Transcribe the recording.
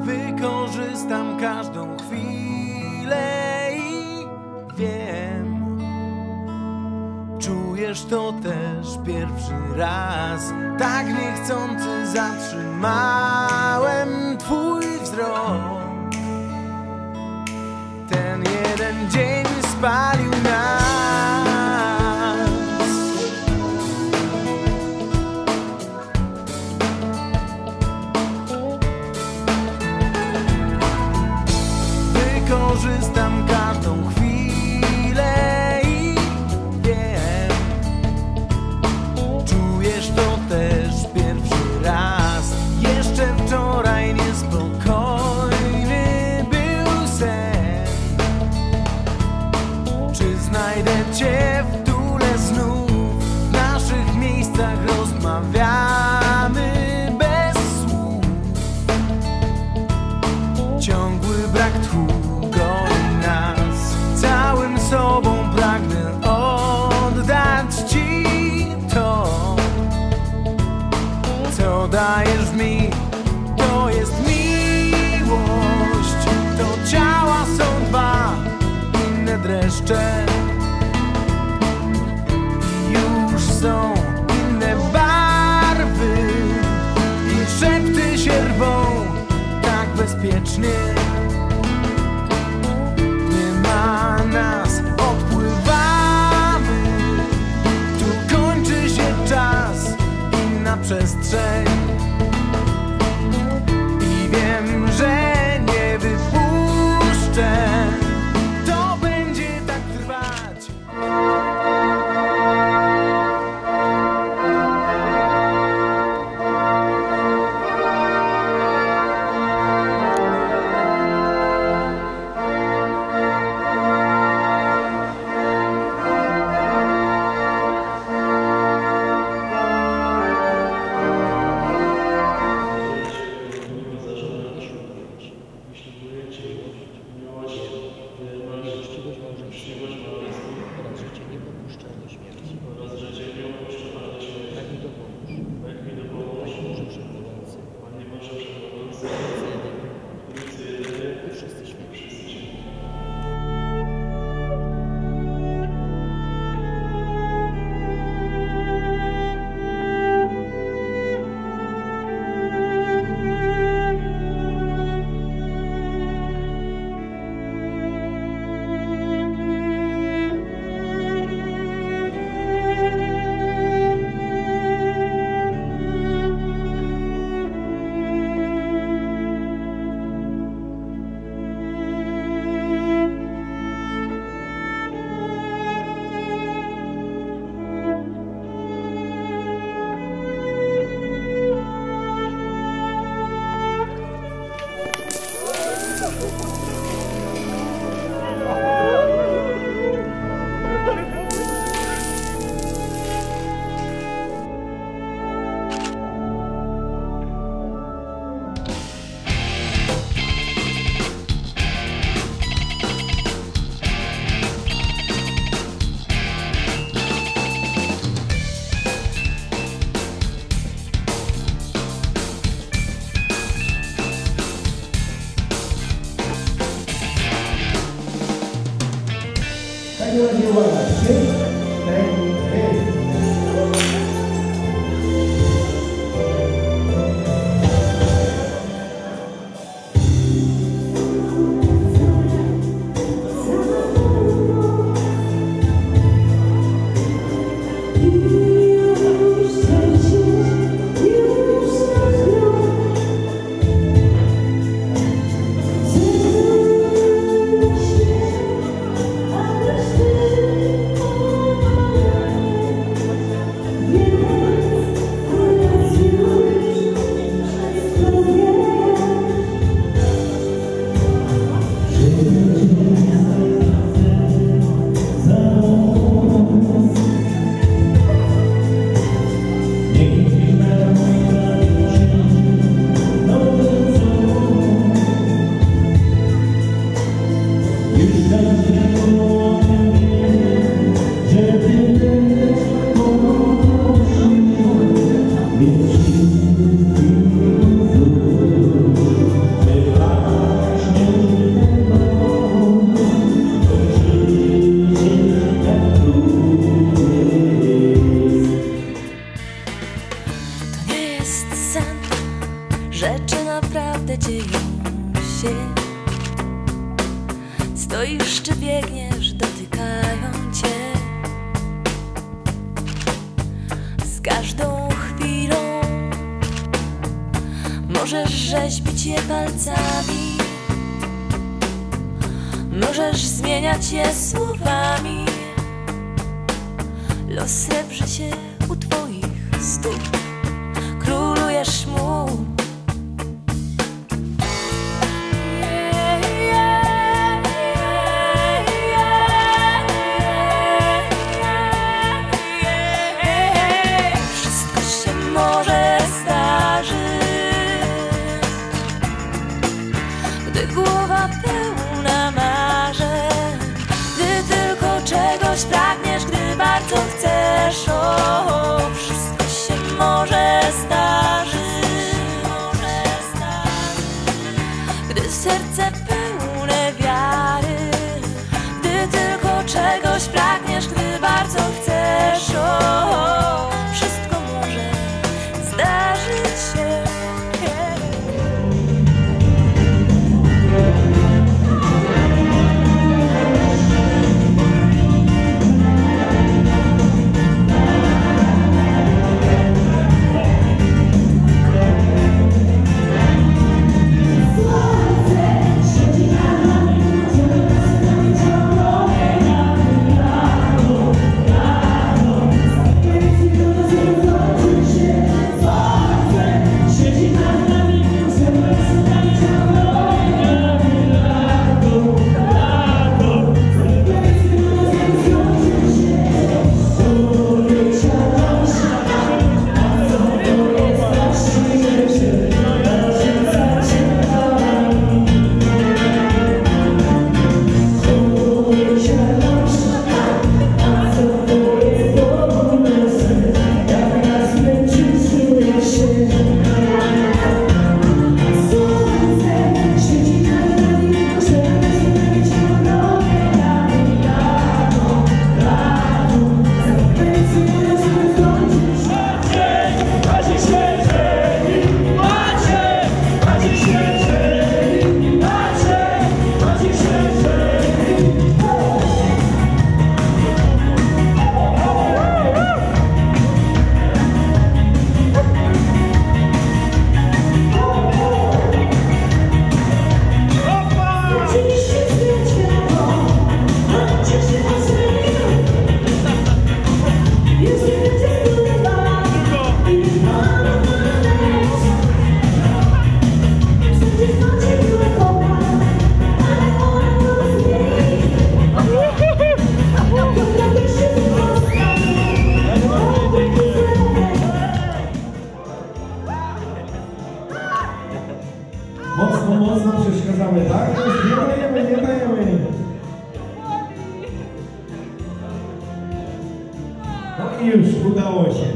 Wykorzystam każdą chwilę i wiem. Czujesz to też pierwszy raz. Tak niechcący zatrzymałem twój wzrok. Znajdę cię w dule znów? W naszych miejscach rozmawiamy bez słów. Ciągły brak tchu goni nas Całym sobą pragnę oddać Ci to Co dajesz mi To jest miłość To ciała są dwa Inne dreszcze szepty się rwą tak bezpiecznie. Nie ma nas, odpływamy. Tu kończy się czas, inna przestrzeń Krishna każdą chwilą. Możesz rzeźbić je palcami. Możesz zmieniać je słowami. Los srebrzy się u twoich stóp. głowa pełna. comenzar. menina siéntame. Não, e escuta hoje.